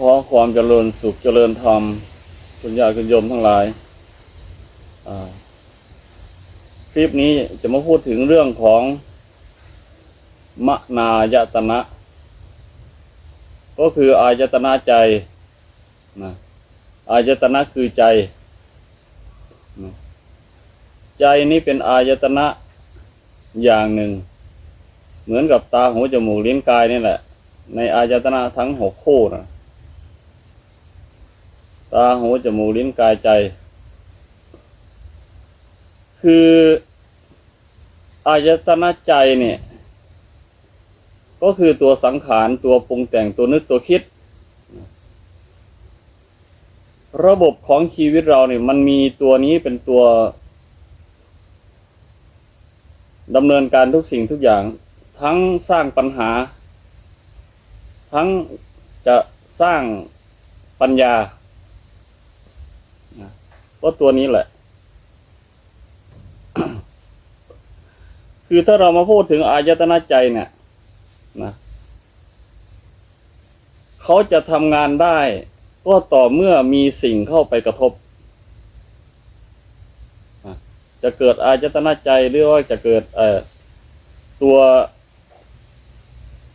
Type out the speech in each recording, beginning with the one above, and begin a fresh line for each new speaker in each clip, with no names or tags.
ขอความเจริญสุขเจริญธรรมคุณญาติคุณโยมทั้งหลายคลิปนี้จะมาพูดถึงเรื่องของมนายตนะ ก็คืออายตนะใจนะอายตนะคือใจ ใจนี้เป็นอายตนะอย่างหนึ่ง เหมือนกับตาหูจมูกลิ้นกายนี่แหละ ในอายตนะทั้งหกคู่นะ ตาหูจมูกลิ้นกายใจ คืออายตนะใจเนี่ย ก็คือตัวสังขารตัวปรุงแต่งตัวนึกตัวคิด ระบบของชีวิตเราเนี่ยมันมีตัวนี้เป็นตัวดำเนินการทุกสิ่งทุกอย่าง ทั้งสร้างปัญหา ทั้งจะสร้างปัญญา ก็ตัวนี้แหละ คือถ้าเรามาพูดถึงอายตนะใจเนี่ยนะเขาจะทำงานได้ก็ต่อเมื่อมีสิ่งเข้าไปกระทบ จะเกิดอายตนะใจหรือว่าจะเกิดเอ่อตัว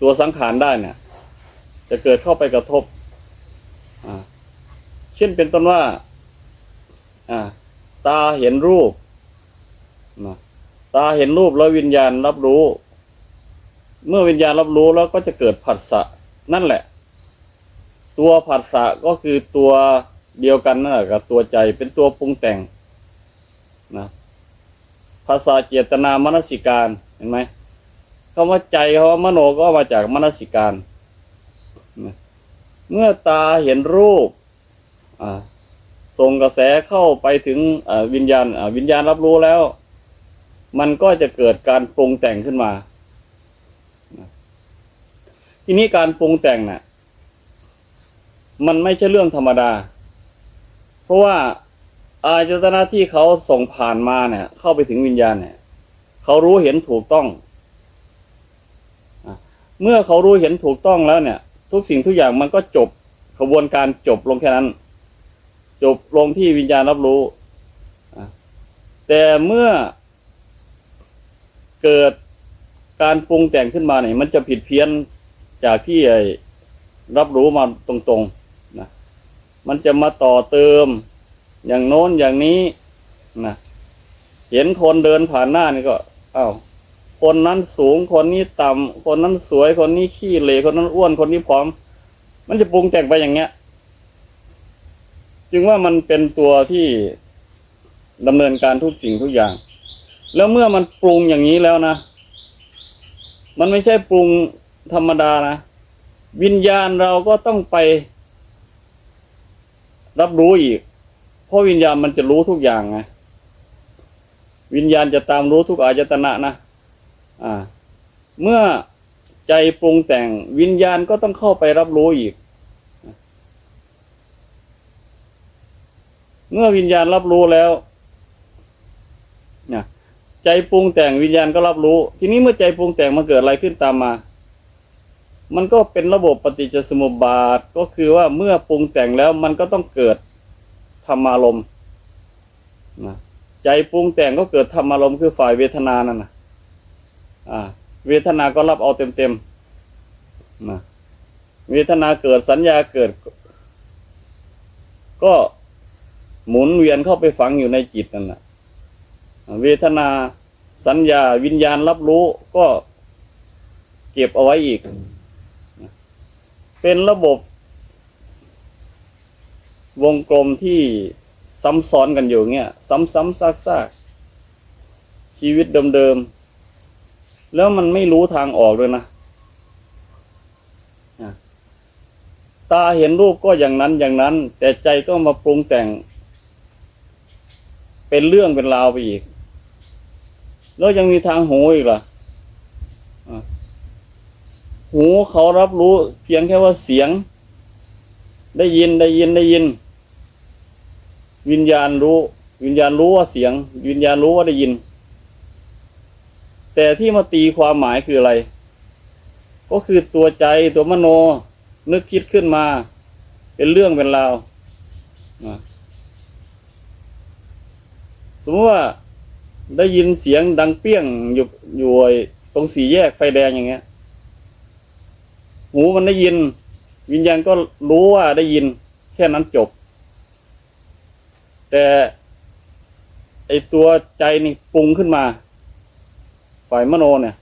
ตัวสังขารได้เนี่ย จะเกิดเข้าไปกระทบเช่นเป็นต้นว่า ตาเห็นรูปนะตาเห็นรูปแล้ววิญญาณรับรู้ เมื่อวิญญาณรับรู้แล้วก็จะเกิดผัสสะนั่นแหละ ตัวผัสสะก็คือตัวเดียวกันนั่นแหละกับตัวใจเป็นตัวปรุงแต่งนะภาษาเจตนามนสิการเห็นไหมคำว่าใจคำว่ามโนก็มาจากมนสิการนะเมื่อตาเห็นรูปอ่า ส่งกระแสเข้าไปถึงวิญญาณวิญญาณรับรู้แล้ว มันก็จะเกิดการปรุงแต่งขึ้นมา ทีนี้การปรุงแต่งน่ะ มันไม่ใช่เรื่องธรรมดา เพราะว่าอายตนะที่เขาส่งผ่านมาเนี่ย เข้าไปถึงวิญญาณเนี่ย เขารู้เห็นถูกต้อง เมื่อเขารู้เห็นถูกต้องแล้วเนี่ย ทุกสิ่งทุกอย่างมันก็จบกระบวนการจบลงแค่นั้น จบลงที่วิญญาณรับรู้แต่เมื่อเกิดการปรุงแต่งขึ้นมาเนี่ยมันจะผิดเพี้ยนจากที่รับรู้มาตรงๆนะมันจะมาต่อเติม อย่างโน้นอย่างนี้นะเห็นคนเดินผ่านหน้านี่ก็อ้าวคนนั้นสูงคนนี้ต่ำคนนั้นสวยคนนี้ขี้เหร่คนนั้นอ้วนคนนี้ผอม มันจะปรุงแต่งไปอย่างเงี้ย จึงว่ามันเป็นตัวที่ดำเนินการทุกสิ่งทุกอย่าง แล้วเมื่อมันปรุงอย่างนี้แล้วนะ มันไม่ใช่ปรุงธรรมดานะ วิญญาณเราก็ต้องไป รับรู้อีก เพราะวิญญาณมันจะรู้ทุกอย่างไงวิญญาณจะตามรู้ทุกอายตนะนะอ่า เมื่อใจปรุงแต่งวิญญาณก็ต้องเข้าไปรับรู้อีก เมื่อวิญญาณรับรู้แล้วนี่ยใจปรุงแต่งวิญญาณก็รับรู้ ทีนี้เมื่อใจปรุงแต่งมันเกิดอะไรขึ้นตามมา มันก็เป็นระบบปฏิจจสมุปบาทก็คือว่าเมื่อปรุงแต่งแล้วมันก็ต้องเกิดธรรมารมณ์นะใจปรุงแต่งก็เกิดธรรมารมณ์คือฝ่ายเวทนานั่นนะอ่า เวทนาก็รับเอาเต็มเต็มๆนะเวทนาเกิดสัญญาเกิด ก็ หมุนเวียนเข้าไปฝังอยู่ในจิตนั่นแหละเวทนาสัญญาวิญญาณรับรู้ก็เก็บเอาไว้อีก เป็นระบบ วงกลมที่ซ้ำซ้อนกันอยู่เงี้ย ซ้ำๆซากๆ ชีวิตเดิมๆ แล้วมันไม่รู้ทางออกเลยนะตาเห็นรูปก็อย่างนั้นอย่างนั้น แต่ใจก็มาปรุงแต่ง เป็นเรื่องเป็นราวไปอีก แล้วยังมีทางหูอีกล่ะอะหูเขารับรู้เพียงแค่ว่าเสียง ได้ยินได้ยินได้ยิน วิญญาณรู้ วิญญาณรู้ว่าเสียง วิญญาณรู้ว่าได้ยิน แต่ที่มาตีความหมายคืออะไร ก็คือตัวใจตัวมโน นึกคิดขึ้นมา เป็นเรื่องเป็นราวนะ สมมติว่าได้ยินเสียงดังเปี้ยงอยู่อยู่ไอตรงสี่แยกไฟแดงอย่างเงี้ย หูมันได้ยิน วิญญาณก็รู้ว่าได้ยิน แค่นั้นจบ แต่ไอตัวใจนี่ปรุงขึ้นมาฝ่ายมโนเนี่ย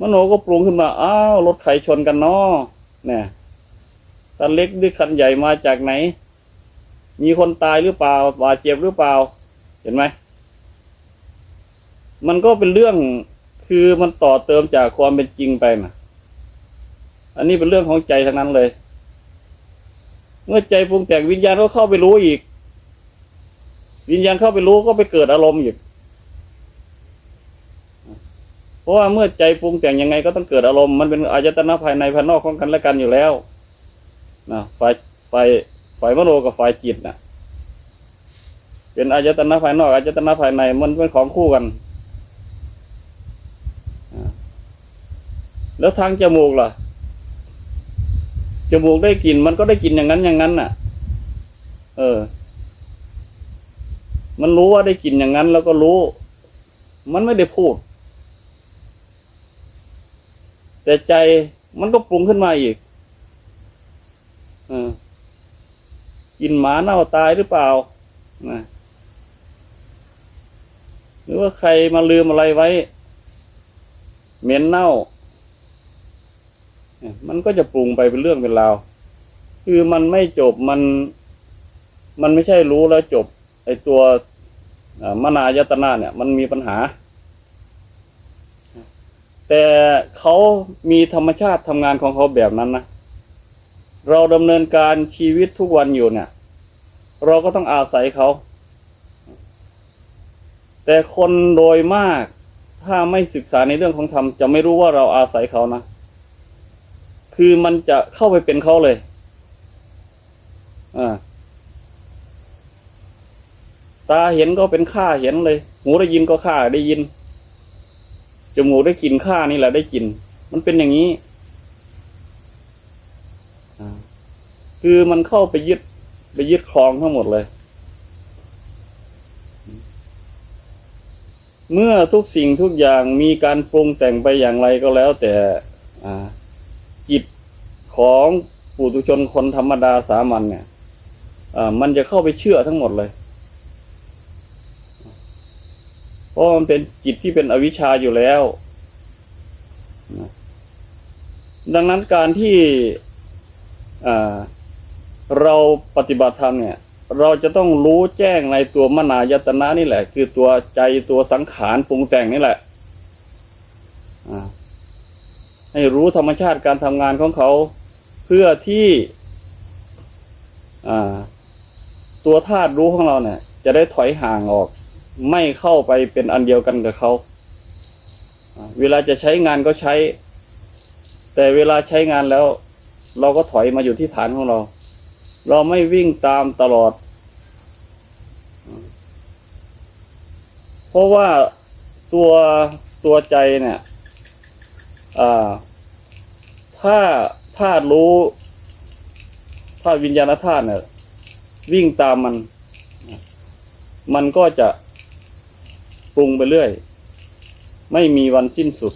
มโนก็ปรุงขึ้นมาอ้าวรถไถชนกันเนาะเนี่ยคันเล็กหรือคันใหญ่มาจากไหน มีคนตายหรือเปล่าบาดเจ็บหรือเปล่า เห็นไหม มันก็เป็นเรื่องคือมันต่อเติมจากความเป็นจริงไปนะอันนี้เป็นเรื่องของใจทั้งนั้นเลย เมื่อใจปรุงแต่งวิญญาณก็เข้าไปรู้อีก วิญญาณเข้าไปรู้ก็ไปเกิดอารมณ์อีก เพราะว่าเมื่อใจปรุงแต่งยังไงก็ต้องเกิดอารมณ์ มันเป็นอายตนะภายในภายนอกของกันและกันอยู่แล้วนะฝ่ายฝ่าย ฝ่ายมโนกับฝ่ายจิตนะเป็นอายตนะภายนอกอายตนะภายในมันเป็นของคู่กัน แล้วทางจมูกล่ะ จมูกได้กลิ่นมันก็ได้กลิ่นอย่างนั้นอย่างนั้นน่ะ เออ มันรู้ว่าได้กลิ่นอย่างนั้น แล้วก็รู้ มันไม่ได้พูด แต่ใจมันก็ปรุงขึ้นมาอีกเออ กินหมาเน่าตายหรือเปล่านะหรือว่าใครมาลืมอะไรไว้ เหม็นเน่า มันก็จะปรุงไปเป็นเรื่องเป็นราว คือมันไม่จบมัน มันไม่ใช่รู้แล้วจบ ไอตัวอ่ามนายตนะเนี่ย มันมีปัญหา แต่เขามีธรรมชาติทำงานของเขาแบบนั้นนะ เราดำเนินการชีวิตทุกวันอยู่เนี่ย เราก็ต้องอาศัยเขา แต่คนโดยมาก ถ้าไม่ศึกษาในเรื่องของธรรมจะไม่รู้ว่าเราอาศัยเขานะ คือมันจะเข้าไปเป็นเขาเลยอ่าตาเห็นก็เป็นข้าเห็นเลย หูได้ยินก็ข้าได้ยิน จมูกได้กลินข้านี่แหละได้กลินมันเป็นอย่างนี้อ่า คือมันเข้าไปยึดไปยึดครองทั้งหมดเลย เมื่อทุกสิ่งทุกอย่างมีการปรุงแต่งไปอย่างไรก็แล้ว แต่จิตของปุถุชนคนธรรมดาสามัญเนี่ยมันจะเข้าไปเชื่อทั้งหมดเลย เพราะมันเป็นจิตที่เป็นอวิชชาอยู่แล้ว ดังนั้นการที่อ่า เราปฏิบัติธรรมเนี่ย เราจะต้องรู้แจ้งในตัวมนายตนะนี่แหละ คือตัวใจตัวสังขารปรุงแต่งนี่แหละให้รู้ธรรมชาติการทำงานของเขา เพื่อที่ตัวธาตุรู้ของเราเนี่ย จะได้ถอยห่างออก ไม่เข้าไปเป็นอันเดียวกันกับเขาเวลาจะใช้งานก็ใช้ แต่เวลาใช้งานแล้ว เราก็ถอยมาอยู่ที่ฐานของเรา เราไม่วิ่งตามตลอด เพราะว่าตัวตัวใจเนี่ยอ่าถ้าธาตุรู้ธาตุวิญญาณธาตุเนี่ย วิ่งตามมัน มันก็จะปรุงไปเรื่อย ไม่มีวันสิ้นสุด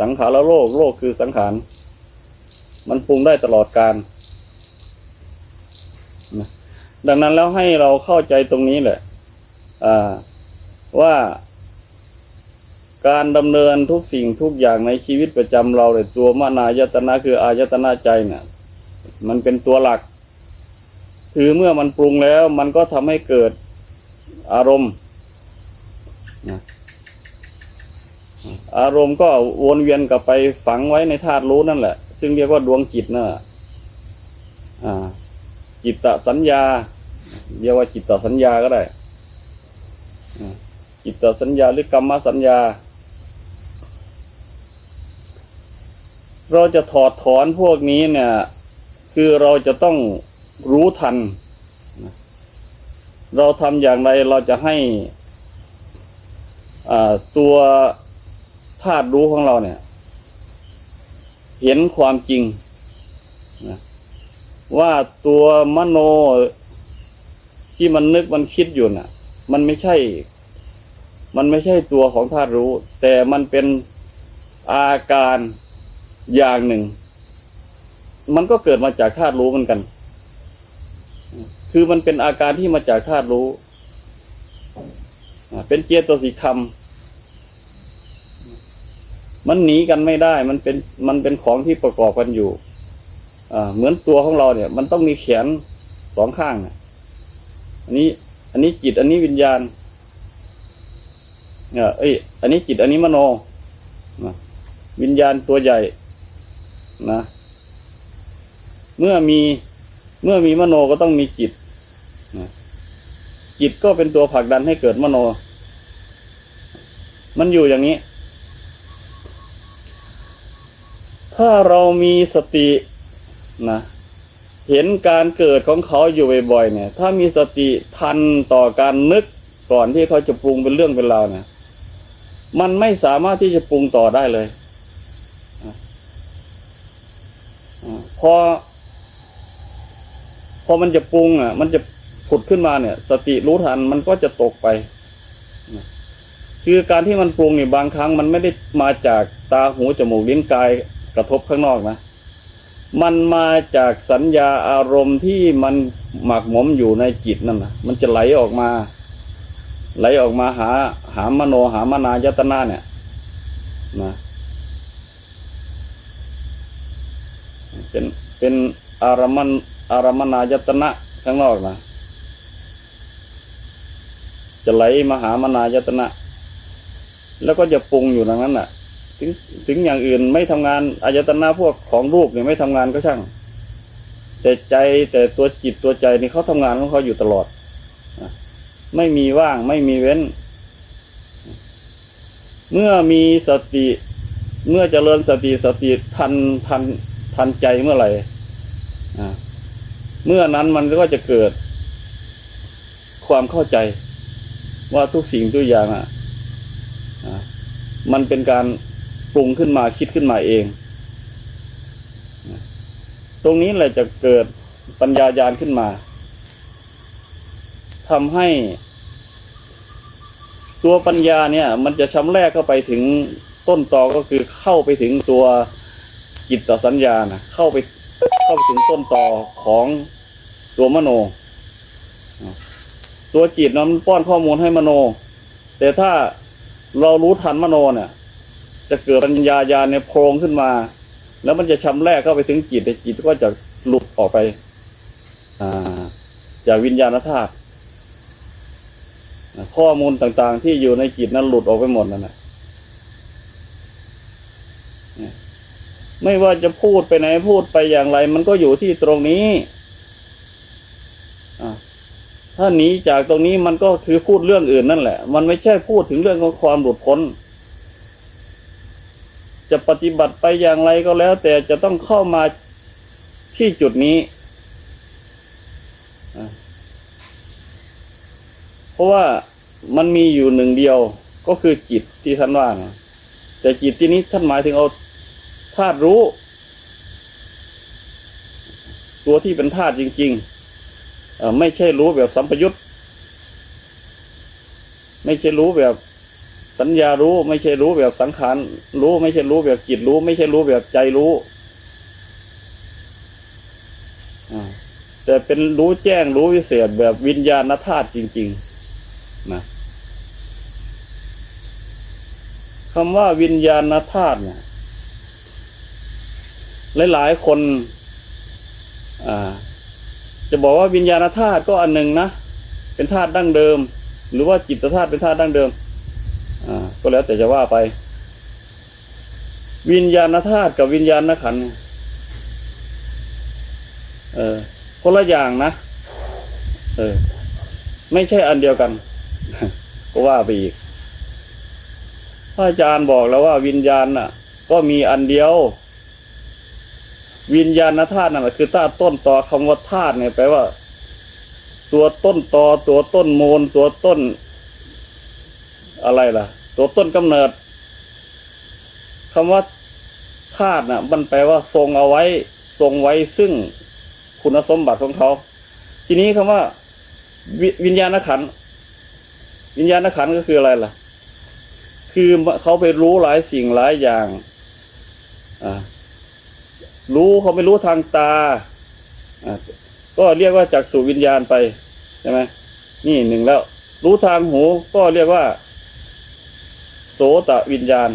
สังขารโลก โลกคือสังขาร มันปรุงได้ตลอดการ นะดังนั้นแล้วให้เราเข้าใจตรงนี้แหละว่าการดำเนินทุกสิ่งทุกอย่างในชีวิตประจำเราเลยตัวมานายตนะคืออายตนะใจเนี่ยมันเป็นตัวหลัก คือเมื่อมันปรุงแล้วมันก็ทำให้เกิดอารมณ์อารมณ์ก็วนเวียนกลับไปฝังไว้ในธาตุรู้นั่นแหละ ซึ่งเรียกว่าดวงจิตนะอ่า จิตตสัญญาเรียกว่าจิตตสัญญาก็ได้จิตตสัญญาหรือกรรมสัญญา เราจะถอดถอนพวกนี้เนี่ย คือเราจะต้องรู้ทัน เราทำอย่างไรเราจะให้ตัวธาตุรู้ของเราเนี่ย เห็นความจริงนะ ว่าตัวมโนที่มันนึกมันคิดอยู่น่ะ มันไม่ใช่ มันไม่ใช่ตัวของธาตุรู้ แต่มันเป็นอาการอย่างหนึ่ง มันก็เกิดมาจากธาตุรู้เหมือนกัน คือมันเป็นอาการที่มาจากธาตุรู้ เป็นเจตสิกธรรมมันหนีกันไม่ได้ มันเป็น มันเป็นของที่ประกอบกันอยู่ เหมือนตัวของเราเนี่ย มันต้องมีแขนสองข้างอันนี้ อันนี้จิต อันนี้วิญญาณเนี่ยเอ้ย อันนี้จิต อันนี้มโนนะวิญญาณตัวใหญ่นะ เมื่อมีเมื่อมีมโนก็ต้องมีจิตนะจิตก็เป็นตัวผลักดันให้เกิดมโน มันอยู่อย่างนี้ ถ้าเรามีสติ นะเห็นการเกิดของเขาอยู่บ่อยๆเนี่ย ถ้ามีสติทันต่อการนึกก่อนที่เขาจะปรุงเป็นเรื่องเป็นราวเนี่ยมันไม่สามารถที่จะปรุงต่อได้เลยพอ พอมันจะปรุงอะ มันจะผุดขึ้นมาเนี่ย สติรู้ทันมันก็จะตกไป คือการที่มันปรุงเนี่ยบางครั้งมันไม่ได้มาจากตาหูจมูกลิ้นกายกระทบข้างนอกนะ มันมาจากสัญญาอารมณ์ที่มันหมักหมมอยู่ในจิตนั่นนะมันจะไหลออกมา ไหลออกมาหาหามโนหามนายตนาเนี่ยนะเป็นเป็นอารมันอารมนายตนะข้างนอกนะจะไหลมาหามนายตนะ แล้วก็จะปรุงอยู่ดังนั้นน่ะ ถึงถึงอย่างอื่นไม่ทำงานอายตนะพวกของรูปเนี่ยไม่ทำงานก็ช่าง แต่ใจแต่ตัวจิตตัวใจนี่เขาทำงานของเขาอยู่ตลอดไม่มีว่างไม่มีเว้น เมื่อมีสติ เมื่อจเจริญสติสติทันทันทันใจเมื่อไหร่เมื่อนั้นมันก็จะเกิด ความเข้าใจว่าทุกสิ่งทุกอย่างอะมันเป็นการ ปรุงขึ้นมาคิดขึ้นมาเอง ตรงนี้แหละจะเกิดปัญญายาณขึ้นมาทำให้ตัวปัญญาเนี่ย มันจะชำแรกเข้าไปถึงต้นตอก็คือเข้าไปถึงตัวจิตตสัญญานะเข้าไปเข้าไปถึงต้นตอของตัวมโน ตัวจิตนั้นมันป้อนข้อมูลให้มโน แต่ถ้าเรารู้ทันมโนเนี่ย จะเกิดปัญญาญาณเนี่ยโพรงขึ้นมา แล้วมันจะชำแรกเข้าไปถึงจิตแต่จิตก็จะหลุดออกไปจากวิญญาณธาตุข้อมูลต่างๆ ที่อยู่ในจิตนั้นหลุดออกไปหมดนั่นแหละไม่ว่าจะพูดไปไหนพูดไปอย่างไร มันก็อยู่ที่ตรงนี้ถ้าหนีจากตรงนี้มันก็คือพูดเรื่องอื่นนั่นแหละ มันไม่ใช่พูดถึงเรื่องของความหลุดพ้น จะปฏิบัติไปอย่างไรก็แล้ว แต่จะต้องเข้ามาที่จุดนี้ เพราะว่ามันมีอยู่หนึ่งเดียวก็คือจิตที่ท่านว่านะแต่จิตที่นี้ท่านหมายถึงเอาธาตุรู้ ตัวที่เป็นธาตุจริงๆไม่ใช่รู้แบบสัมปยุตไม่ใช่รู้แบบ สัญญารู้ไม่ใช่รู้แบบสังขารรู้ไม่ใช่รู้แบบจิตรู้ ไม่ใช่รู้แบบใจรู้แต่เป็นรู้แจ้งรู้วิเศษแบบวิญญาณธาตุจริง ๆ นะคำว่าวิญญาณธาตุเนี่ยหลายๆคนจะบอกว่าวิญญาณธาตุก็อันหนึ่งนะเป็นธาตุดั้งเดิม หรือว่าจิตธาตุเป็นธาตุดั้งเดิม ก็แล้วแต่จะว่าไป วิญญาณธาตุกับวิญญาณขันเนี่ยเออคนละอย่างนะเออ ไม่ใช่อันเดียวกัน ก็ว่าไปอีกพระอาจารย์บอกแล้วว่าวิญญาณน่ะ ก็มีอันเดียว วิญญาณธาตุนั่นแหละคือธาตุต้นตอคำว่าธาตุเนี่ยแปลว่า ตัวต้นตอตัวต้นมูลตัวต้น อะไรล่ะ ตัวต้นกำเนิดคำว่าธาตุน่ะมันแปลว่าทรงเอาไว้ ทรงไว้ซึ่งคุณสมบัติของเขา ทีนี้คำว่าววิญญาณขันวิญญาณขันก็คืออะไรล่ะ คือเขาไปรู้หลายสิ่งหลายอย่างอ่ารู้เขาไม่รู้ทางตาอ่าก็เรียกว่าจักษุวิญญาณไปใช่ไหมนี่หนึ่งแล้ว รู้ทางหูก็เรียกว่า โสตวิญญาณ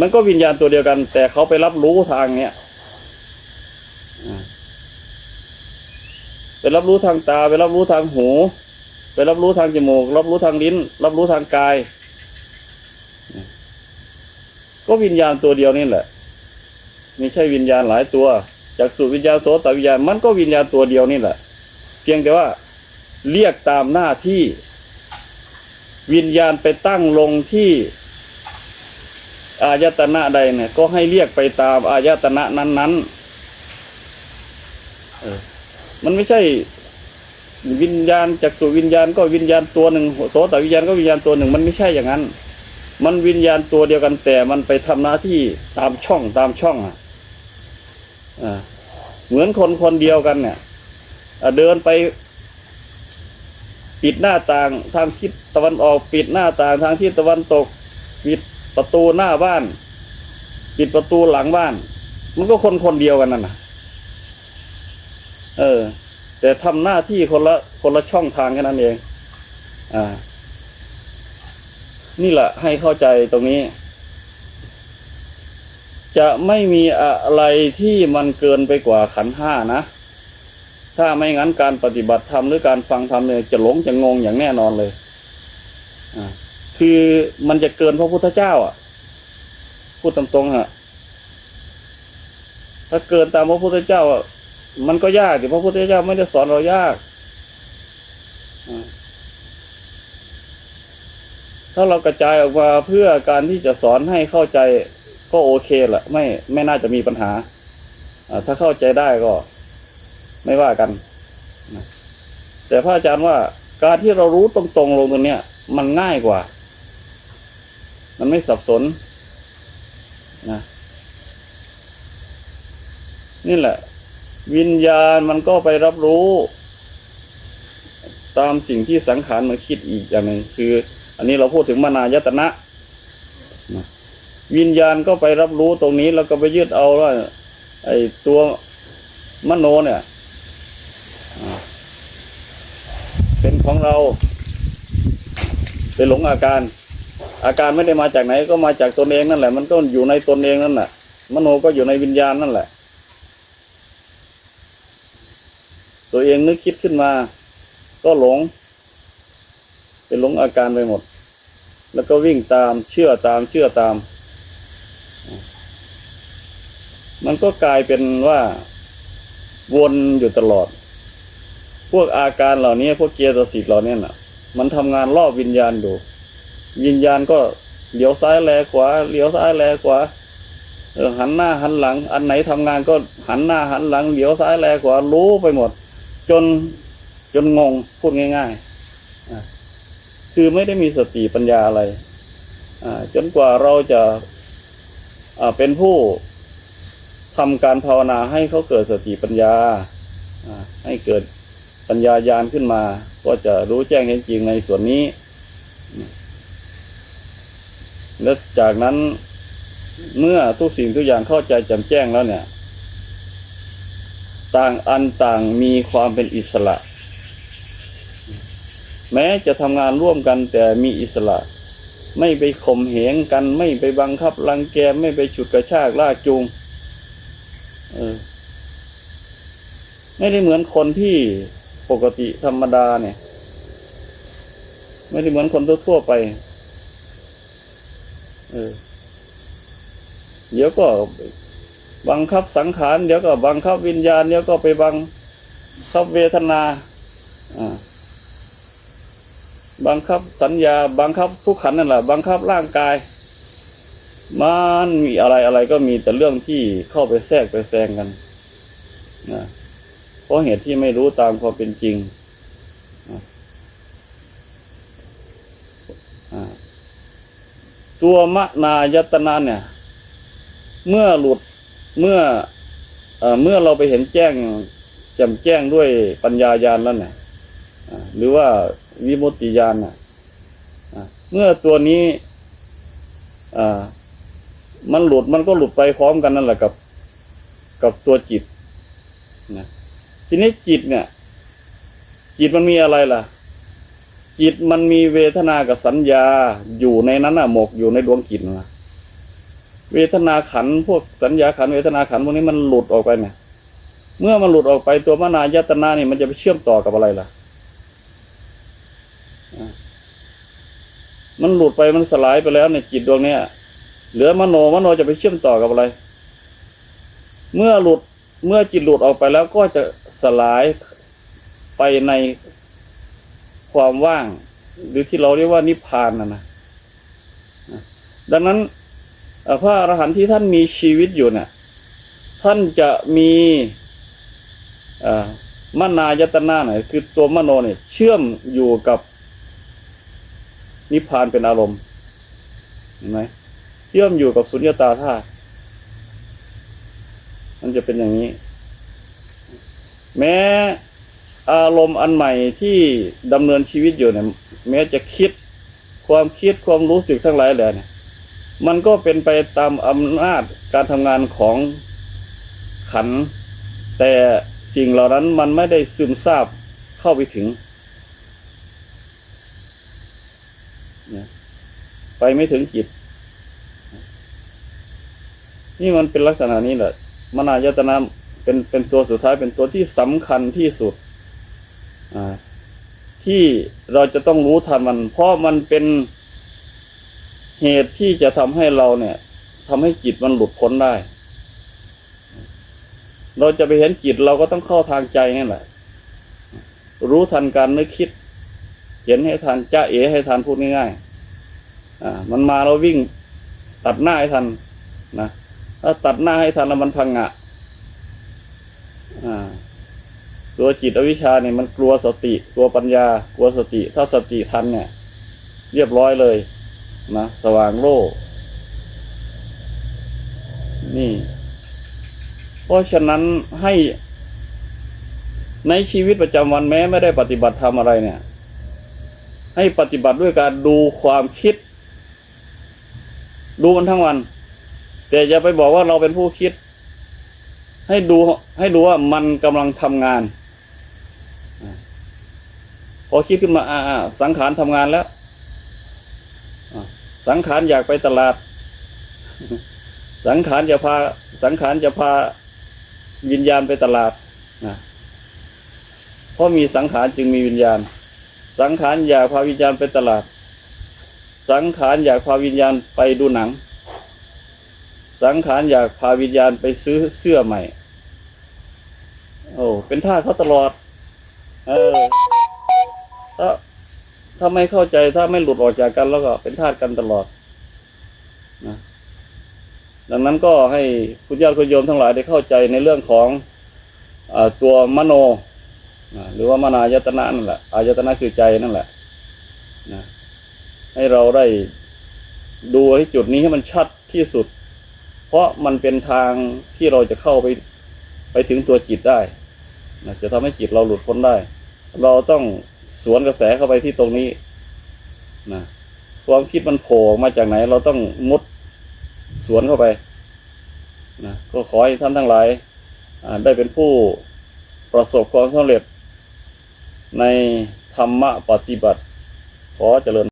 มันก็วิญญาณตัวเดียวกัน แต่เขาไปรับรู้ทางเนี้ยไปรับรู้ทางตา ไปรับรู้ทางหู ไปรับรู้ทางจมูก รับรู้ทางลิ้น รับรู้ทางกาย ก็วิญญาณตัวเดียวนี่แหละไม่ใช่วิญญาณหลายตัว จากสุวิญญาณโสตวิญญาณมันก็วิญญาณตัวเดียวนี่แหละ เพียงแต่ว่าเรียกตามหน้าที่ วิญญาณไปตั้งลงที่ อายตนะใดเนี่ย ก็ให้เรียกไปตามอายตนะนั้นๆเออมันไม่ใช่ วิญญาณจากสุวิญญาณก็วิญญาณตัวหนึ่งโสตวิญญาณก็วิญญาณตัวหนึ่ง มันไม่ใช่อย่างนั้น มันวิญญาณตัวเดียวกันแต่มันไปทำหน้าที่ตามช่องตามช่องอะเหมือนคนคนเดียวกันเนี่ยเดินไปปิดหน้าต่างทางทิศตะวันออก ปิดหน้าต่างทางทิศตะวันตก ปิด ประตูหน้าบ้าน ปิดประตูหลังบ้าน มันก็คนคนเดียวกันนั่นนะเออ แต่ทำหน้าที่คนละคนละช่องทางแค่นั้นเอง อ่า นี่แหละให้เข้าใจตรงนี้ จะไม่มีอะไรที่มันเกินไปกว่าขันห้านะ ถ้าไม่งั้นการปฏิบัติธรรมหรือการฟังธรรมเนี่ยจะหลงจะงงอย่างแน่นอนเลย อ่า คือมันจะเกินพระพุทธเจ้า อะ พูดตรงๆฮะถ้าเกินตามพระพุทธเจ้าอะมันก็ยากแต่พระพุทธเจ้าไม่ได้สอนเรายาก ถ้าเรากระจายออกมาเพื่อการที่จะสอนให้เข้าใจก็โอเคแหละไม่ไม่น่าจะมีปัญหาถ้าเข้าใจได้ก็ ไม่ว่ากันแต่พระอาจารย์ว่าการที่เรารู้ตรงๆลงตรงเนี้ย มันง่ายกว่า มันไม่สับสนนะนี่แหละ วิญญาณมันก็ไปรับรู้ ตามสิ่งที่สังขารมันคิดอีกอย่างหนึ่งคือ อันนี้เราพูดถึงมานายตนะนะวิญญาณก็ไปรับรู้ตรงนี้แล้วก็ไปยึดเอาว่าไอ้ตัวมโนเนี่ยเป็นของเรา เป็นหลงอาการ อาการไม่ได้มาจากไหนก็มาจากตนเองนั่นแหละ มันก็อยู่ในตนเองนั่นแหละมโนก็อยู่ในวิญญาณนั่นแหละ ตัวเองนึกคิดขึ้นมา ก็หลงเป็นหลงอาการไปหมด แล้วก็วิ่งตามเชื่อตามเชื่อตาม มันก็กลายเป็นว่าวนอยู่ตลอด พวกอาการเหล่านี้พวกเกียรติสิทธิ์เหล่านี้น่ะ มันทำงานรอบวิญญาณอยู่ วิญญาณก็เลี้ยวซ้ายแลขวาเลี้ยวซ้ายแลขวาเออหันหน้าหันหลัง อันไหนทำงานก็หันหน้าหันหลังเลี้ยวซ้ายแลขวารู้ไปหมด จนจนงงพูดง่ายๆคือไม่ได้มีสติปัญญาอะไรจนกว่าเราจะเป็นผู้ทำการภาวนาให้เขาเกิดสติปัญญาอ่าให้เกิดปัญญายาณขึ้นมา ก็จะรู้แจ้งเห็นจริงในส่วนนี้ และจากนั้นเมื่อทุกสิ่งทุกอย่างเข้าใจแจ่มแจ้งแล้วเนี่ย ต่างอันต่างมีความเป็นอิสระ แม้จะทำงานร่วมกันแต่มีอิสระ ไม่ไปข่มเหงกันไม่ไปบังคับรังแกไม่ไปฉุดกระชากลากจูงเออไม่ได้เหมือนคนที่ปกติธรรมดาเนี่ย ไม่ได้เหมือนคนทั่วไป เดี๋ยวก็บังคับสังขาร เดี๋ยวก็บังคับวิญญาณ เดี๋ยวก็ไปบังคับเวทนาบังคับสัญญา บังคับทุกขันนั่นแหละ บังคับร่างกาย มันมีอะไรอะไรก็มีแต่เรื่องที่เข้าไปแทรกไปแซงกันนะเพราะเหตุที่ไม่รู้ตามความเป็นจริงนะอ่า ตัวมนายตนะเนี่ย เมื่อหลุดเมื่อเอเมื่อเราไปเห็นแจ้งจ่มแจ้งด้วยปัญญายาณแล้วเนี่ยหรือว่าวิมุตติญาณน่ะอ่าเมื่อตัวนี้มันหลุดมันก็หลุดไปพร้อมกันนั่นแหละกับ กับตัวจิตนะทีนี้จิตเนี่ย จิตมันมีอะไรล่ะ จิตมันมีเวทนากับสัญญาอยู่ในนั้นน่ะหมกอยู่ในดวงจิตนะเวทนาขันพวกสัญญาขันเวทนาขันพวกนี้มันหลุดออกไปเนี่ยเมื่อมันหลุดออกไปตัวมนายตนาเนี่ยมันจะไปเชื่อมต่อกับอะไรล่ะอะมันหลุดไปมันสลายไปแล้วในจิตดวงเนี้ยเหลือมโนมโนจะไปเชื่อมต่อกับอะไร เมื่อหลุดเมื่อจิตหลุดออกไปแล้วก็จะสลายไปใน ความว่าง หรือที่เราเรียกว่านิพพานนะนะดังนั้นเอ่อพระอรหันต์ที่ท่านมีชีวิตอยู่เนี่ยท่านจะมีเอ่อมนายตนะเนี่ยคือตัวมโนเนี่ยเชื่อมอยู่กับนิพพานเป็นอารมณ์เห็นไหมเชื่อมอยู่กับสุญญตาธาตุมันจะเป็นอย่างนี้ แม้ อารมณ์อันใหม่ที่ดำเนินชีวิตอยู่เนี่ยแม้จะคิดความคิดความรู้สึกทั้งหลายแหล่เนี่ยมันก็เป็นไปตามอำนาจการทำงานของขัน แต่สิ่งเหล่านั้นมันไม่ได้ซึมซาบเข้าไปถึง ไปไม่ถึงจิต นี่มันเป็นลักษณะนี้แหละมนายตนะเป็นเป็นตัวสุดท้ายเป็นตัวที่สำคัญที่สุด ที่เราจะต้องรู้ทันมัน เพราะมันเป็นเหตุที่จะทำให้เราเนี่ยทำให้จิตมันหลุดพ้นได้ เราจะไปเห็นจิตเราก็ต้องเข้าทางใจนี่แหละ รู้ทันการนึกคิด เห็นให้ทันจ้าเอให้ทันพูดง่ายๆอ่า มันมาเราวิ่งตัดหน้าให้ทันนะถ้าตัดหน้าให้ทันแล้วมันพังงะอ่า ตัวจิตอวิชชาเนี่ยมันกลัวสติ กลัวปัญญา กลัวสติ ถ้าสติทันเนี่ย เรียบร้อยเลยนะสว่างโลก นี่ เพราะฉะนั้นให้ ในชีวิตประจำวันแม้ไม่ได้ปฏิบัติทำอะไรเนี่ย ให้ปฏิบัติด้วยการดูความคิด ดูมันทั้งวัน แต่อย่าไปบอกว่าเราเป็นผู้คิด ให้ดูให้ดูว่ามันกำลังทำงาน อคิดขึ้นมาอ่าสังขารทำงานแล้วสังขารอยากไปตลาด สังขารจะพา สังขารจะพาวิญญาณไปตลาดนะเพราะมีสังขารจึงมีวิญญาณ สังขารอยากพาวิญญาณไปตลาด สังขารอยากพาวิญญาณไปดูหนัง สังขารอยากพาวิญญาณไปซื้อเสื้อใหม่ โอ้ เป็นท่าเขาตลอด เออ ถ้าถ้าไม่เข้าใจถ้าไม่หลุดออกจากกันแล้วก็เป็นทาสกันตลอดนะดังนั้นก็ให้คุณญาติคุณโยมทั้งหลายได้เข้าใจในเรื่องของอตัวมโนอ่าหรือว่ามนายตนะนั่นแหละอายตนะคือใจนั่นแหละนะให้เราได้ดูให้จุดนี้ให้มันชัดที่สุด เพราะมันเป็นทางที่เราจะเข้าไปไปถึงตัวจิตได้นะจะทำให้จิตเราหลุดพ้นได้ เราต้อง สวนกระแสเข้าไปที่ตรงนี้นะความคิดมันโผล่มาจากไหน เราต้องมุดสวนเข้าไปนะก็ขอให้ท่านทั้งหลายได้เป็นผู้ประสบความสำเร็จในธรรมะปฏิบัติ ขอเจริญ